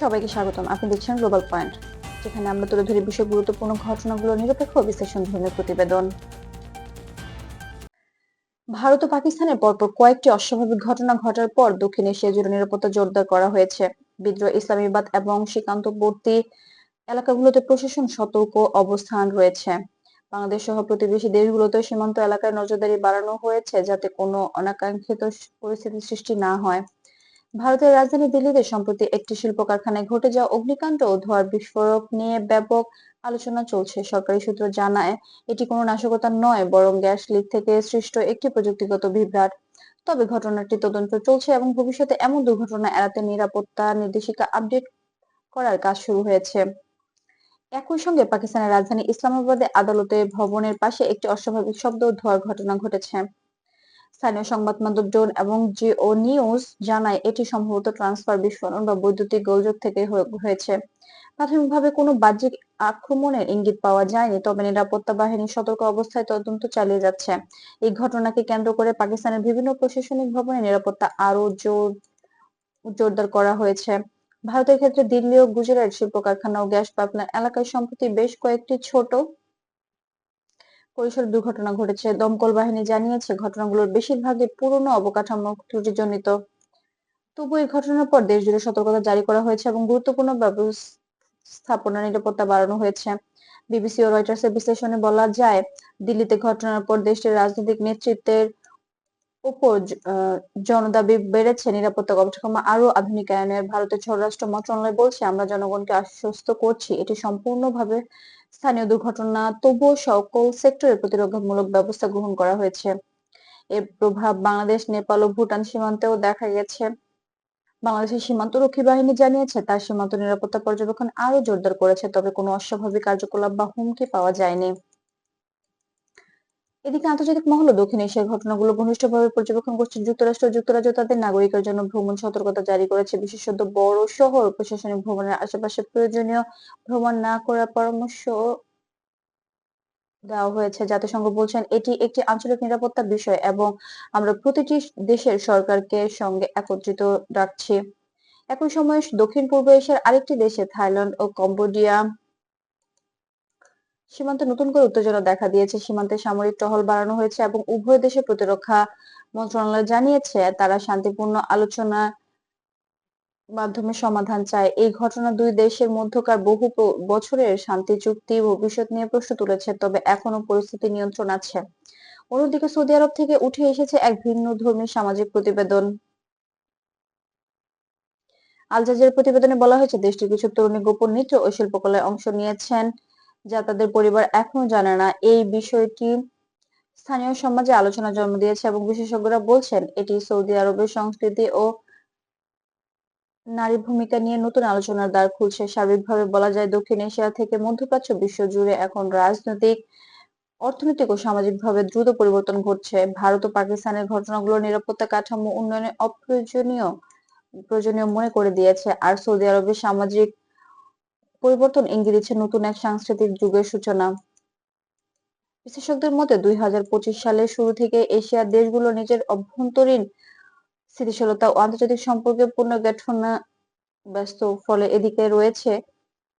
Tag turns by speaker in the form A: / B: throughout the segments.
A: সবাইকে স্বাগতম। আপনি দেখছেন গ্লোবাল পয়েন্ট যেখানে আমরা তুলে ধরি বিশ্বের গুরুত্বপূর্ণ ঘটনাগুলো, নিরপেক্ষ বিশ্লেষণ ধর্মীয় প্রতিবেদন। ভারত ও পাকিস্তানের পরপর কয়েকটি অস্বাভাবিক ঘটনা ঘটার পর দক্ষিণ এশিয়া জুড়ে নিরাপত্তা জোরদার করা হয়েছে। বিদ্রোহ, ইসলামাবাদ এবং সীমান্তবর্তী এলাকাগুলোতে প্রশাসন সতর্ক অবস্থান রয়েছে। বাংলাদেশ সহ প্রতিবেশী দেশগুলোতে সীমান্ত এলাকায় নজরদারি বাড়ানো হয়েছে যাতে কোনো অনাকাঙ্ক্ষিত পরিস্থিতি সৃষ্টি না হয়। ভারতের রাজধানী দিল্লিতে সম্প্রতি একটি শিল্প কারখানায় ঘটে যাওয়া অগ্নিকাণ্ড ও ধোঁয়ার বিস্ফোরক নিয়ে ব্যাপক আলোচনা চলছে। সরকারি সূত্র জানায়, এটি কোনো নাশকতা নয়, বরং গ্যাস লিক থেকে সৃষ্ট একটি প্রযুক্তিগত বিভ্রাট। তবে ঘটনাটি তদন্ত চলছে এবং ভবিষ্যতে এমন দুর্ঘটনা এড়াতে নিরাপত্তা নির্দেশিকা আপডেট করার কাজ শুরু হয়েছে। একই সঙ্গে পাকিস্তানের রাজধানী ইসলামাবাদে আদালতে ভবনের পাশে একটি অস্বাভাবিক শব্দ ধোঁয়ার ঘটনা ঘটেছে। স্থানীয় সংবাদ মাধ্যম ডোন এবং জিও নিউজ জানায়, এটি সম্ভবত ট্রান্সফার বিস্ফোরণ বা বৈদ্যুতিক গোলযোগ থেকে হয়েছে। প্রাথমিকভাবে কোনো বাহ্যিক আক্রমণের ইঙ্গিত পাওয়া যায়নি, তবে নিরাপত্তা বাহিনী সতর্ক অবস্থায় তদন্ত চালিয়ে যাচ্ছে। এই ঘটনাকে কেন্দ্র করে পাকিস্তানের বিভিন্ন প্রশাসনিক ভবনে নিরাপত্তা আরও জোর, জোরদার করা হয়েছে। ভারতের ক্ষেত্রে দিল্লি ও গুজরাট শিল্প কারখানা ও গ্যাস পাইপলাইন এলাকায় সম্প্রতি বেশ কয়েকটি ছোট পরিসর দুর্ঘটনা ঘটেছে। দমকল বাহিনী জানিয়েছে, ঘটনাগুলোর বেশিরভাগই পুরনো অবকাঠামো ত্রুটিজনিত। তবু এই ঘটনার পর দেশ জুড়ে সতর্কতা জারি করা হয়েছে এবং গুরুত্বপূর্ণ ব্যবস্থাপনা নিরাপত্তা বাড়ানো হয়েছে। বিবিসি ও রয়টার্সের বিশ্লেষণে বলা যায়, দিল্লিতে ঘটনার পর দেশটির রাজনৈতিক নেতৃত্বের উপর জনদাবি বেড়েছে। নিরাপত্তা অবকাঠামো আরও আধুনিকায়নের, ভারতের স্বরাষ্ট্র মন্ত্রণালয় বলছে, আমরা জনগণকে আশ্বস্ত করছি। এটি সম্পূর্ণভাবে স্থানীয় দুর্ঘটনা, তবুও সকল সেক্টরে প্রতিরক্ষামূলক ব্যবস্থা গ্রহণ করা হয়েছে। এর প্রভাব বাংলাদেশ, নেপাল ও ভুটান সীমান্তেও দেখা গেছে। বাংলাদেশের সীমান্তরক্ষী বাহিনী জানিয়েছে, তার সীমান্ত নিরাপত্তা পর্যবেক্ষণ আরও জোরদার করেছে, তবে কোনো অস্বাভাবিক কার্যকলাপ বা হুমকি পাওয়া যায়নি। এদিকে আন্তর্জাতিক মহল দক্ষিণ এশিয়ার ঘটনাগুলো ঘনিষ্ঠভাবে পর্যবেক্ষণ করছে যুক্তরাষ্ট্র যুক্তরাজ্য তাদের নাগরিকের জন্য ভ্রমণ সতর্কতা জারি করেছে। বিশেষত বড় শহর প্রশাসনিক ভ্রমণের আশেপাশে প্রয়োজনীয় ভ্রমণ না করার পরামর্শ দেওয়া হয়েছে। জাতিসংঘ বলছেন, এটি একটি আঞ্চলিক নিরাপত্তা বিষয় এবং আমরা প্রতিটি দেশের সরকারকে সঙ্গে একত্রিত রাখছি। একই সময়ে দক্ষিণ পূর্ব এশিয়ার আরেকটি দেশে থাইল্যান্ড ও কম্বোডিয়া সীমান্তে নতুন করে উত্তেজনা দেখা দিয়েছে। সীমান্তে সামরিক টহল বাড়ানো হয়েছে এবং উভয় দেশের প্রতিরক্ষা মন্ত্রণালয় জানিয়েছে, তারা শান্তিপূর্ণ আলোচনা মাধ্যমে সমাধান চায়। এই ঘটনা দুই দেশের মধ্যকার বহু বছরের শান্তি, চুক্তি ভবিষ্যৎ নিয়ে প্রশ্ন তুলেছে, তবে এখনও পরিস্থিতি নিয়ন্ত্রণ আছে। অন্যদিকে সৌদি আরব থেকে উঠে এসেছে এক ভিন্ন ধর্মী সামাজিক প্রতিবেদন। আল জাজিরার প্রতিবেদনে বলা হয়েছে, দেশটির কিছু তরুণী গোপন নৃত্য ও শিল্পকলায় অংশ নিয়েছেন। যা তাদের পরিবার এখনও জানে না। এই বিষয়টি স্থানীয় সমাজে আলোচনা জন্ম দিয়েছে এবং বিশেষজ্ঞরা বলছেন, এটি সৌদি আরবের সংস্কৃতি ও নারী ভূমিকা নিয়ে নতুন আলোচনার দ্বার খুলছে। সার্বিকভাবে বলা যায়, দক্ষিণ এশিয়া থেকে মধ্যপ্রাচ্য বিশ্ব জুড়ে এখন রাজনৈতিক, অর্থনৈতিক ও সামাজিকভাবে দ্রুত পরিবর্তন ঘটছে। ভারত ও পাকিস্তানের ঘটনাগুলো নিরাপত্তা কাঠামো উন্নয়নে অপ্রয়োজনীয়, প্রয়োজনীয় মনে করে দিয়েছে। আর সৌদি আরবের সামাজিক পরিবর্তন ইঙ্গিত দিচ্ছে নতুন এক সাংস্কৃতিক যুগের সূচনা। বিশেষজ্ঞদের মতে দুই হাজার পঁচিশ সালের শুরু থেকে এশিয়ার দেশগুলো নিজের অভ্যন্তরীণ স্থিতিশীলতা ও আন্তর্জাতিক সম্পর্কের পুনর্গঠনে ব্যস্ত, ফলে এদিকে রয়েছে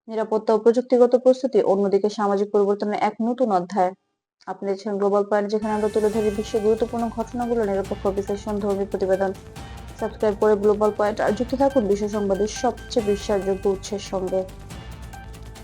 A: নিরাপত্তা ও প্রযুক্তিগত প্রস্তুতি, অন্যদিকে সামাজিক পরিবর্তনের এক নতুন অধ্যায়। আপনি দেখছেন গ্লোবাল পয়েন্ট যেখানে আমরা তুলে ধরি বিশ্বের গুরুত্বপূর্ণ ঘটনাগুলো, নিরপেক্ষ বিশ্লেষণ ধর্মী প্রতিবেদন। সাবস্ক্রাইব করে গ্লোবাল পয়েন্ট আর যুক্ত থাকুন বিশ্ব সংবাদের সবচেয়ে বিশ্বাসযোগ্য উৎসের সঙ্গে।